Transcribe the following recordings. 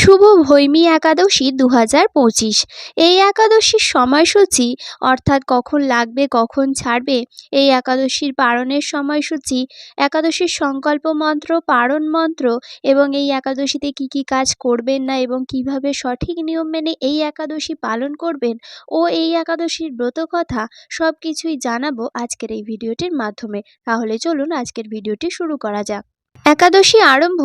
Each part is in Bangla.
শুভ ভৈমী একাদশী দু হাজার পঁচিশ। এই একাদশীর সময়সূচি, অর্থাৎ কখন লাগবে, কখন ছাড়বে, এই একাদশীর পালনের সময়সূচি, একাদশীর সংকল্প মন্ত্র পারণ মন্ত্র এবং এই একাদশীতে কী কী কাজ করবেন না এবং কীভাবে সঠিক নিয়ম মেনে এই একাদশী পালন করবেন ও এই একাদশীর ব্রত কথা সব কিছুই জানাব আজকের এই ভিডিওটির মাধ্যমে। তাহলে চলুন আজকের ভিডিওটি শুরু করা যাক। একাদশী আরম্ভ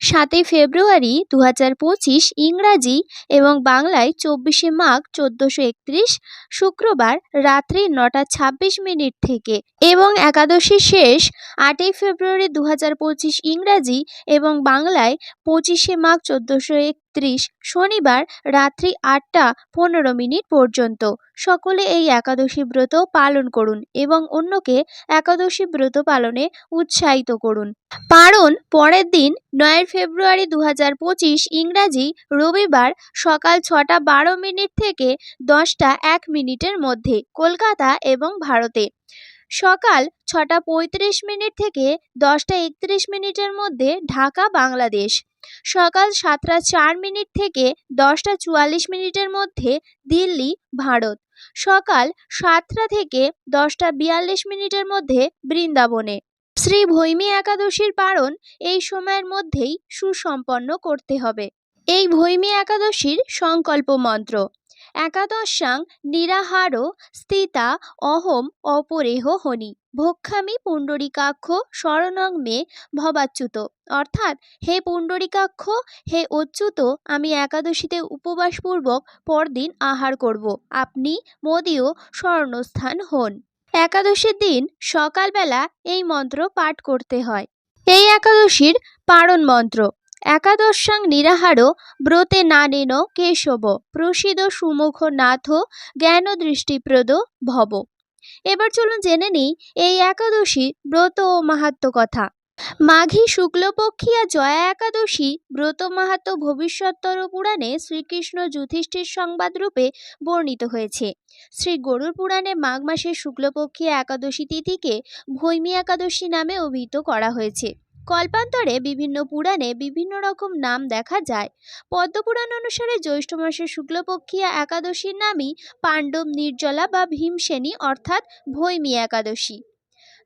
সাতই ফেব্রুয়ারি দু হাজার পঁচিশ ইংরাজি এবং বাংলায় চব্বিশে মাঘ চোদ্দোশো একত্রিশ শুক্রবার রাত্রি নটা ছাব্বিশ মিনিট থেকে এবং একাদশী শেষ আটই ফেব্রুয়ারি দু হাজার পঁচিশ ইংরাজি এবং বাংলায় পঁচিশে মাঘ চোদ্দোশো একত্রিশ শনিবার রাত্রি আটটা পনেরো মিনিট পর্যন্ত। সকলে এই একাদশী ব্রত পালন করুন এবং অন্যকে একাদশী ব্রত পালনে উৎসাহিত করুন। পারণ পরের দিন, নয় ফেব্রুয়ারি দু হাজার পঁচিশ, ইংরাজি রবিবার সকাল ছটা বারো মিনিট থেকে দশটা এক মিনিটের মধ্যে, কলকাতা এবং ভারতে। সকাল ছটা পঁয়ত্রিশ মিনিট থেকে দশটা একত্রিশ মিনিটের মধ্যে, ঢাকা, বাংলাদেশ। সকাল সাতটা চার মিনিট থেকে দশটা চুয়াল্লিশ মিনিটের মধ্যে দিল্লি, ভারত। সকাল সাতটা থেকে দশটা বিয়াল্লিশ মিনিটের মধ্যে বৃন্দাবনে। শ্রী ভৈমী একাদশীর পারণ এই সময়ের মধ্যেই সুসম্পন্ন করতে হবে। এই ভৈমী একাদশীর সংকল্প মন্ত্র। একাদশাং নিরাহার স্থিতা অহম অপরেহ হনি। ভক্ষামি পুণ্ডরিকাক্ষ শরণং মে ভবাচ্যুত। অর্থাৎ, হে পুণ্ডরিকাক্ষ, হে অচ্যুত, আমি একাদশীতে উপবাসপূর্বক পরদিন আহার করব। আপনি মোদীয় স্বর্ণস্থান হন। একাদশীর দিন সকালবেলা এই মন্ত্র পাঠ করতে হয়। এই একাদশীর পারণ মন্ত্র, একাদশাং নিরাহার ব্রতে নানেন কেশব প্রসিদ সুমুখ নাথ জ্ঞান দৃষ্টিপ্রদ ভব। এবার চলুন জেনে নিই এই একাদশী ব্রত ও মাহাত্ম কথা। মাঘী শুক্লপক্ষিয়া জয়া একাদশী ব্রত মাহাত্ম ভবিষ্যত্তর পুরাণে শ্রীকৃষ্ণ যুধিষ্ঠির সংবাদ রূপে বর্ণিত হয়েছে। শ্রী গরুর পুরাণে মাঘ মাসের শুক্লপক্ষিয়া একাদশী তিথিকে ভৈমী একাদশী নামে অভিহিত করা হয়েছে। কল্পান্তরে বিভিন্ন পুরাণে বিভিন্ন রকম নাম দেখা যায়। পদ্মপুরাণ অনুসারে জ্যৈষ্ঠ মাসের শুক্লপক্ষিয়া একাদশীর নামই পাণ্ডব, নির্জলা বা ভীমসেনী অর্থাৎ ভৈমী একাদশী।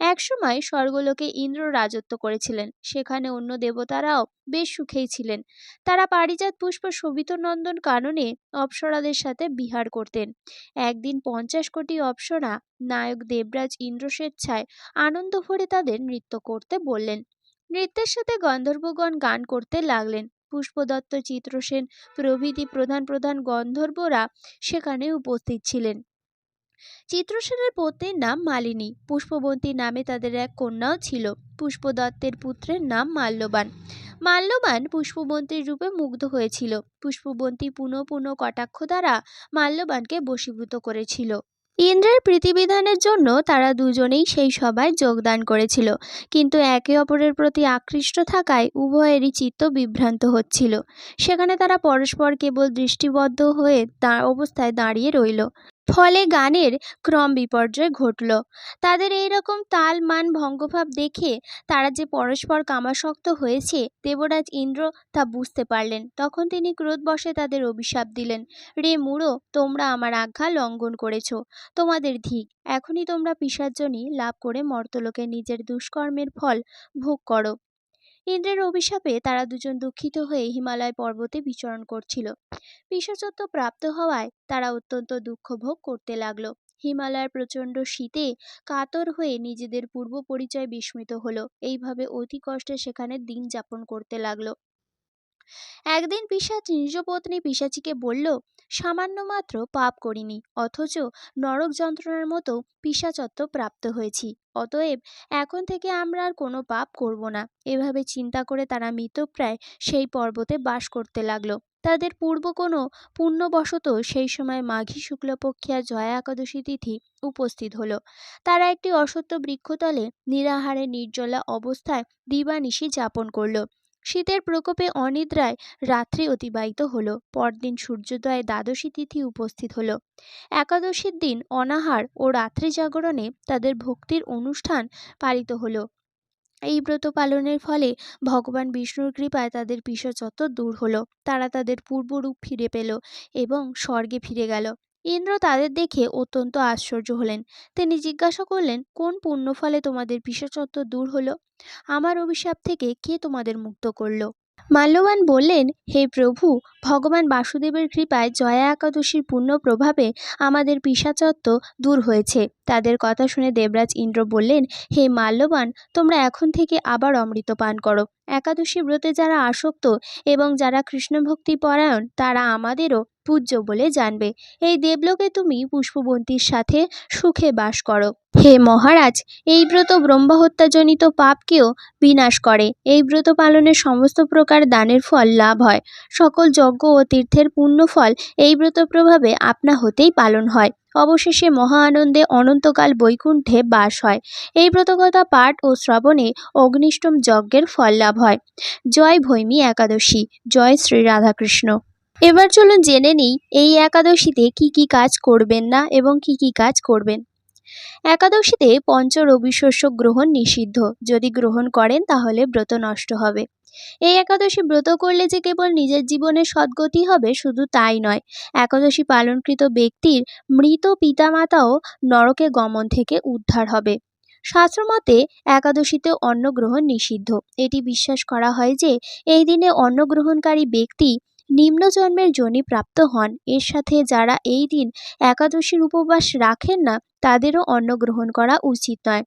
একসময় স্বর্গলোকে ইন্দ্র রাজত্ব করেছিলেন। সেখানে অন্য দেবতারাও বেশ সুখেই ছিলেন। তারা পারিজাত পুষ্প শোভিত নন্দন কাননে অপ্সরাদের সাথে বিহার করতেন। একদিন পঞ্চাশ কোটি অপ্সরা নায়ক দেবরাজ ইন্দ্র স্বেচ্ছায় আনন্দ ভরে তাদের নৃত্য করতে বললেন। নৃত্যের সাথে গন্ধর্বগণ গান করতে লাগলেন। পুষ্পদত্ত, চিত্রসেন প্রভৃতি প্রধান প্রধান গন্ধর্বরা সেখানে উপস্থিত ছিলেন। চিত্রসেনের পত্নীর নাম মালিনী। পুষ্পবন্তী নামে তাদের এক কন্যাও ছিল। পুষ্পদত্তের পুত্রের নাম মাল্যবান। মাল্যবান পুষ্পবন্তীর রূপে মুগ্ধ হয়েছিল। পুষ্পবন্তী পুনঃ পুনঃ কটাক্ষ দ্বারা মাল্যবানকে বশীভূত করেছিল। ইন্দ্রের প্রীতিবিধানের জন্য তারা দুজনেই সেই সভায় যোগদান করেছিল। কিন্তু একে অপরের প্রতি আকৃষ্ট থাকায় উভয়েরই চিত্ত বিভ্রান্ত হচ্ছিল। সেখানে তারা পরস্পর কেবল দৃষ্টিবদ্ধ হয়ে অবস্থায় দাঁড়িয়ে রইল। ফলে গানের ক্রম বিপর্যয় ঘটল। তাদের এই রকম তাল, মান, ভঙ্গভাব দেখে তারা যে পরস্পর কামাসক্ত হয়েছে, দেবরাজ ইন্দ্র তা বুঝতে পারলেন। তখন তিনি ক্রোধবশে তাদের অভিশাপ দিলেন, রে মুড়ো, তোমরা আমার আজ্ঞা লঙ্ঘন করেছ, তোমাদের ধিক, এখনই তোমরা পিসার্জনী লাভ করে মর্তলোকে নিজের দুষ্কর্মের ফল ভোগ করো। ইন্দ্রের অভিশাপে তারা দুজন দুঃখিত হয়ে হিমালয় পর্বতে বিচরণ করছিল। বিশ্বচত্ব প্রাপ্ত হওয়ায় তারা অত্যন্ত দুঃখ ভোগ করতে লাগল। হিমালয়ের প্রচণ্ড শীতে কাতর হয়ে নিজেদের পূর্ব পরিচয় বিস্মৃত হলো। এইভাবে অতি কষ্টে সেখানে দিন যাপন করতে লাগল। একদিন পিশাচ নিজ পত্নী পিশাচিকে বলল, সামান্য মাত্র পাপ করিনি, অথচ নরক যন্ত্রণার মতো পিশাচত্ব প্রাপ্ত হয়েছি। অতএব এখন থেকে আমরা আর কোনো পাপ করব না। এভাবে চিন্তা করে তারা মৃতপ্রায় সেই পর্বতে বাস করতে লাগল। তাদের পূর্ব কোনো পুণ্যবশত সেই সময় মাঘী শুক্লপক্ষিয়া জয়া একাদশী তিথি উপস্থিত হলো। তারা একটি অসত্য বৃক্ষতলে নিরাহারে নির্জলা অবস্থায় দিবানিশি যাপন করল। শীতের প্রকোপে অনিদ্রায় রাত্রি অতিবাহিত হলো, পরদিন সূর্যোদয়ে দ্বাদশী তিথি উপস্থিত হলো। একাদশীর দিন অনাহার ও রাত্রি জাগরণে তাদের ভক্তির অনুষ্ঠান পালিত হলো। এই ব্রত পালনের ফলে ভগবান বিষ্ণুর কৃপায় তাদের পিশাচত্ব দূর হলো। তারা তাদের পূর্বরূপ ফিরে পেল এবং স্বর্গে ফিরে গেল। ইন্দ্র তাদের দেখে অত্যন্ত আশ্চর্য হলেন। তিনি জিজ্ঞাসা করলেন, কোন পুণ্যফলে তোমাদের পিশাচত্ব দূর হলো? আমার অভিশাপ থেকে কে তোমাদের মুক্ত করল? মাল্যবান বললেন, হে প্রভু, ভগবান বাসুদেবের কৃপায় জয়া একাদশীর পূর্ণ প্রভাবে আমাদের পিশাচত্ব দূর হয়েছে। তাদের কথা শুনে দেবরাজ ইন্দ্র বললেন, হে মাল্যবান, তোমরা এখন থেকে আবার অমৃত পান করো। একাদশী ব্রতে যারা আসক্ত এবং যারা কৃষ্ণভক্তি পরায়ণ, তারা আমাদেরও পূজ্য বলে জানবে। এই দেবলোকে তুমি পুষ্পবন্তীর সাথে সুখে বাস করো। হে মহারাজ, এই ব্রত ব্রহ্মহত্যাজনিত পাপকেও বিনাশ করে। এই ব্রত পালনের সমস্ত প্রকার দানের ফল লাভ হয়। সকল যজ্ঞ ও তীর্থের পুণ্যফল এই ব্রত প্রভাবে আপনা হতেই পালন হয়। অবশেষে মহা আনন্দে অনন্তকাল বৈকুণ্ঠে বাস হয়। এই ব্রতকথা পাঠ ও শ্রবণে অগ্নিষ্টম যজ্ঞের ফল লাভ হয়। জয় ভৈমী একাদশী, জয় শ্রী রাধাকৃষ্ণ। এবার চলুন জেনে নিই, এই একাদশীতে কি কি কাজ করবেন না এবং কি কি কাজ করবেন। একাদশীতে পঞ্চ রবি শস্য গ্রহণ নিষিদ্ধ। যদি গ্রহণ করেন তাহলে ব্রত নষ্ট হবে। এই একাদশী ব্রত করলে যে কেবল নিজের জীবনে সদ্গতি হবে, শুধু তাই নয়, একাদশী পালনকৃত ব্যক্তির মৃত পিতামাতাও নরকে গমন থেকে উদ্ধার হবে। শাস্ত্রমতে একাদশীতে অন্ন গ্রহণ নিষিদ্ধ। এটি বিশ্বাস করা হয় যে, এই দিনে অন্ন গ্রহণকারী ব্যক্তি নিম্ন জন্মের যোনি প্রাপ্ত হন। এর সাথে যারা এই দিন একাদশীর উপবাস রাখেন না, তাদেরও অন্ন গ্রহণ করা উচিত নয়।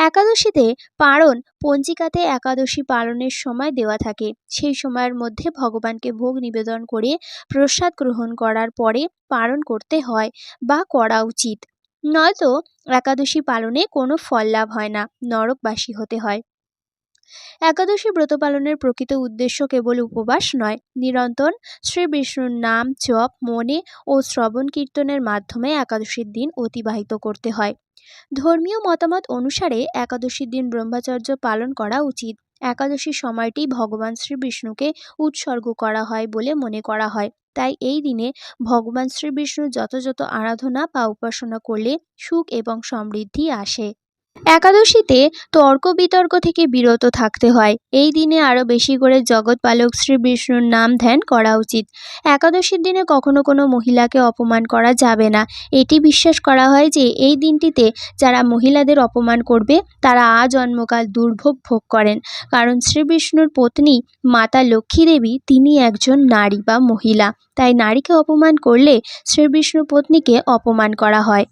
একাদশীতে পারণ পঞ্জিকাতে একাদশী পালনের সময় দেওয়া থাকে। সেই সময়ের মধ্যে ভগবানকে ভোগ নিবেদন করে প্রসাদ গ্রহণ করার পরে পালন করতে হয় বা করা উচিত। নয়তো একাদশী পালনে কোনো ফল লাভ হয় না, নরকবাসী হতে হয়। একাদশী ব্রত পালনের প্রকৃত উদ্দেশ্য কেবল উপবাস নয়, নিরন্তর শ্রী বিষ্ণুর নাম জপ, মনে ও শ্রবণ কীর্তনের মাধ্যমে একাদশীর দিন অতিবাহিত করতে হয়। ধর্মীয় মতামত অনুসারে একাদশীর দিন ব্রহ্মাচার্য পালন করা উচিত। একাদশীর সময়টি ভগবান শ্রী বিষ্ণুকে উৎসর্গ করা হয় বলে মনে করা হয়। তাই এই দিনে ভগবান শ্রী বিষ্ণুর যত আরাধনা বা উপাসনা করলে সুখ এবং সমৃদ্ধি আসে। একাদশীতে তর্ক বিতর্ক থেকে বিরত থাকতে হয়। এই দিনে আরও বেশি করে জগৎপালক শ্রী বিষ্ণুর নাম ধ্যান করা উচিত। একাদশীর দিনে কখনো কোনো মহিলাকে অপমান করা যাবে না। এটি বিশ্বাস করা হয় যে এই দিনটিতে যারা মহিলাদের অপমান করবে, তারা আজন্মকাল দুর্ভোগ ভোগ করেন। কারণ শ্রী বিষ্ণুর পত্নী মাতা লক্ষ্মী দেবী তিনি একজন নারী বা মহিলা। তাই নারীকে অপমান করলে শ্রী বিষ্ণু পত্নীকে অপমান করা হয়।